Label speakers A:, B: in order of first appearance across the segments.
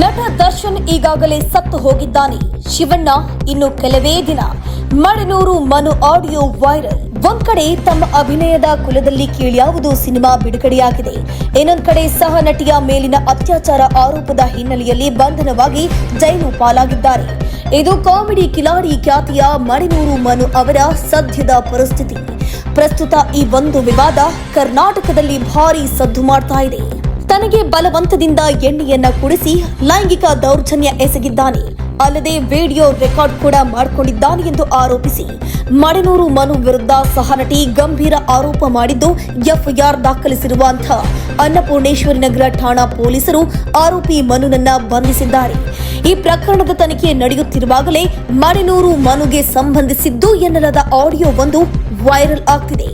A: ನಟ ದರ್ಶನ್ ಈಗಾಗಲೇ ಸತ್ತು ಹೋಗಿದ್ದಾನೆ. ಶಿವಣ್ಣ ಇನ್ನು ಕೆಲವೇ ದಿನ ಮಡನೂರು ಮನು ಆಡಿಯೋ ವೈರಲ್. ಒಂದ್ ಕಡೆ ತಮ್ಮ ಅಭಿನಯದ ಕುಲದಲ್ಲಿ ಕೀಳ್ಯಾವುದು ಸಿನಿಮಾ ಬಿಡುಗಡೆಯಾಗಿದೆ. ಇನ್ನೊಂದ್ ಕಡೆ ಸಹ ನಟಿಯ ಮೇಲಿನ ಅತ್ಯಾಚಾರ ಆರೋಪದ ಹಿನ್ನೆಲೆಯಲ್ಲಿ ಬಂಧನವಾಗಿ ಜೈಲು ಪಾಲಾಗಿದ್ದಾರೆ. ಇದು ಕಾಮಿಡಿ ಕಿಲಾಡಿ ಖ್ಯಾತಿಯ ಮಡಿನೂರು ಮನು ಅವರ ಸದ್ಯದ ಪರಿಸ್ಥಿತಿ. ಪ್ರಸ್ತುತ ಈ ಒಂದು ವಿವಾದ ಕರ್ನಾಟಕದಲ್ಲಿ ಭಾರಿ ಸದ್ದು ಮಾಡ್ತಾ ಇದೆ. ತನಗೆ ಬಲವಂತದಿಂದ ಎಣ್ಣೆಯನ್ನ ಕುಡಿಸಿ ಲೈಂಗಿಕ ದೌರ್ಜನ್ಯ ಎಸಗಿದ್ದಾನೆ. ಅಲ್ಲದೆ ವಿಡಿಯೋ ರೆಕಾರ್ಡ್ ಕೂಡ ಮಾಡಿಕೊಂಡಿದ್ದಾನೆ ಎಂದು ಆರೋಪಿಸಿ ಮಡನೂರು ಮನು ವಿರುದ್ಧ ಸಹನಟಿ ಗಂಭೀರ ಆರೋಪ ಮಾಡಿದ್ದು ಎಫ್ಐಆರ್ ದಾಖಲಿಸಿರುವಂತಹ ಅನ್ನಪೂರ್ಣೇಶ್ವರಿ ನಗರ ಠಾಣಾ ಪೊಲೀಸರು ಆರೋಪಿ ಮನುನನ್ನ ಬಂಧಿಸಿದ್ದಾರೆ. ಈ ಪ್ರಕರಣದ ತನಿಖೆ ನಡೆಯುತ್ತಿರುವಾಗಲೇ ಮಡನೂರು ಮನುಗೆ ಸಂಬಂಧಿಸಿದ್ದು ಎನ್ನಲಾದ ಆಡಿಯೋ ಒಂದು ವೈರಲ್ ಆಗ್ತಿದೆ.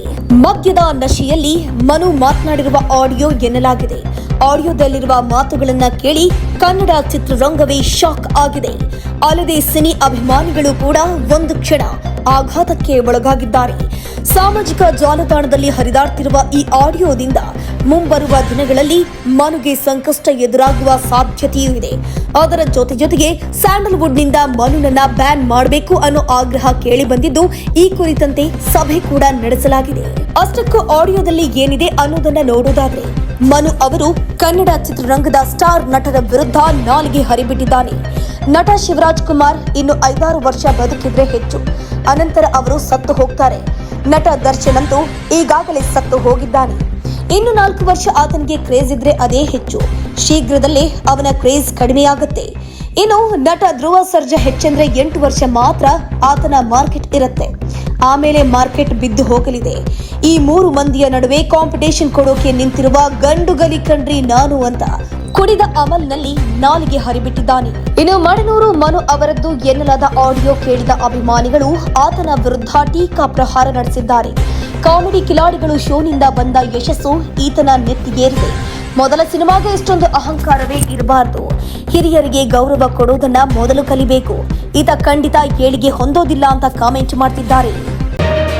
A: ಮದ್ಯದ ನಶೆಯಲ್ಲಿ ಮನು ಮಾತನಾಡಿರುವ ಆಡಿಯೋ ಎನ್ನಲಾಗಿದೆ. ಆಡಿಯೋದಲ್ಲಿರುವ ಮಾತುಗಳನ್ನ ಕೇಳಿ ಕನ್ನಡ ಚಿತ್ರರಂಗವೇ ಶಾಕ್ ಆಗಿದೆ. ಅಲ್ಲದೆ ಸಿನಿ ಅಭಿಮಾನಿಗಳು ಕೂಡ ಒಂದು ಕ್ಷಣ ಆಘಾತಕ್ಕೆ ಒಳಗಾಗಿದ್ದಾರೆ. ಸಾಮಾಜಿಕ ಜಾಲತಾಣದಲ್ಲಿ ಹರಿದಾಡ್ತಿರುವ ಈ ಆಡಿಯೋದಿಂದ ಮುಂಬರುವ ದಿನಗಳಲ್ಲಿ ಮನುಗೆ ಸಂಕಷ್ಟ ಎದುರಾಗುವ ಸಾಧ್ಯತೆಯೂ ಇದೆ. ಅದರ ಜೊತೆ ಜೊತೆಗೆ ಸ್ಯಾಂಡಲ್ವುಡ್ನಿಂದ ಮನುನನ್ನ ಬ್ಯಾನ್ ಮಾಡಬೇಕು ಅನ್ನೋ ಆಗ್ರಹ ಕೇಳಿ ಬಂದಿದ್ದು ಈ ಕುರಿತಂತೆ ಸಭೆ ಕೂಡ ನಡೆಸಲಾಗಿದೆ. ಅಷ್ಟಕ್ಕೂ ಆಡಿಯೋದಲ್ಲಿ ಏನಿದೆ ಅನ್ನೋದನ್ನ ನೋಡೋದಾದ್ರೆ ಮನು ಅವರು ಕನ್ನಡ ಚಿತ್ರರಂಗದ ಸ್ಟಾರ್ ನಟರ ವಿರುದ್ಧ ನಾಲಿಗೆ ಹರಿಬಿಟ್ಟಿದ್ದಾನೆ. ನಟ ಶಿವರಾಜ್ ಕುಮಾರ್ ಇನ್ನು ಐದಾರು ವರ್ಷ ಬದುಕಿದ್ರೆ ಹೆಚ್ಚು. ಅನಂತರ ಅವರು ಸತ್ತು ಹೋಗ್ತಾರೆ. ನಟ ದರ್ಶನ್ ಅಂತೂ ಈಗಾಗಲೇ ಸತ್ತು ಹೋಗಿದ್ದಾನೆ. ಇನ್ನು ನಾಲ್ಕು ವರ್ಷ ಆತನಿಗೆ ಕ್ರೇಜ್ ಇದ್ರೆ ಅದೇ ಹೆಚ್ಚು. ಶೀಘ್ರದಲ್ಲೇ ಅವನ ಕ್ರೇಜ್ ಕಡಿಮೆಯಾಗುತ್ತೆ. ಇನ್ನು ನಟ ಧ್ರುವ ಸರ್ಜಾ ಹೆಚ್ಚೆಂದ್ರೆ ಎಂಟು ವರ್ಷ ಮಾತ್ರ ಆತನ ಮಾರ್ಕೆಟ್ ಇರುತ್ತೆ. ಆಮೇಲೆ ಮಾರ್ಕೆಟ್ ಬಿದ್ದು ಹೋಗಲಿದೆ. ಈ ಮೂರು ಮಂದಿಯ ನಡುವೆ ಕಾಂಪಿಟೇಷನ್ ಕೊಡೋಕೆ ನಿಂತಿರುವ ಗಂಡು ಗಲಿ ಕಣ್ರಿ ನಾನು ಅಂತ ಕುಡಿದ ಅಮಲ್ನಲ್ಲಿ ನಾಲಿಗೆ ಹರಿಬಿಟ್ಟಿದ್ದಾನೆ. ಇನ್ನು ಮಡನೂರು ಮನು ಅವರದ್ದು ಎನ್ನಲಾದ ಆಡಿಯೋ ಕೇಳಿದ ಅಭಿಮಾನಿಗಳು ಆತನ ವಿರುದ್ಧ ಟೀಕಾ ಪ್ರಹಾರ ನಡೆಸಿದ್ದಾರೆ. ಕಾಮಿಡಿ ಕಿಲಾಡಿಗಳು ಶೋನಿಂದ ಬಂದ ಯಶಸ್ಸು ಈತನ ನೆತ್ತಿಗೇರಿದೆ. ಮೊದಲ ಸಿನಿಮಾಗೆ ಇಷ್ಟೊಂದು ಅಹಂಕಾರವೇ ಇರಬಾರದು. ಹಿರಿಯರಿಗೆ ಗೌರವ ಕೊಡೋದನ್ನ ಮೊದಲು ಕಲಿಬೇಕು. ಈತ ಖಂಡಿತ ಏಳಿಗೆ ಹೊಂದೋದಿಲ್ಲ ಅಂತ ಕಾಮೆಂಟ್ ಮಾಡ್ತಿದ್ದಾರೆ.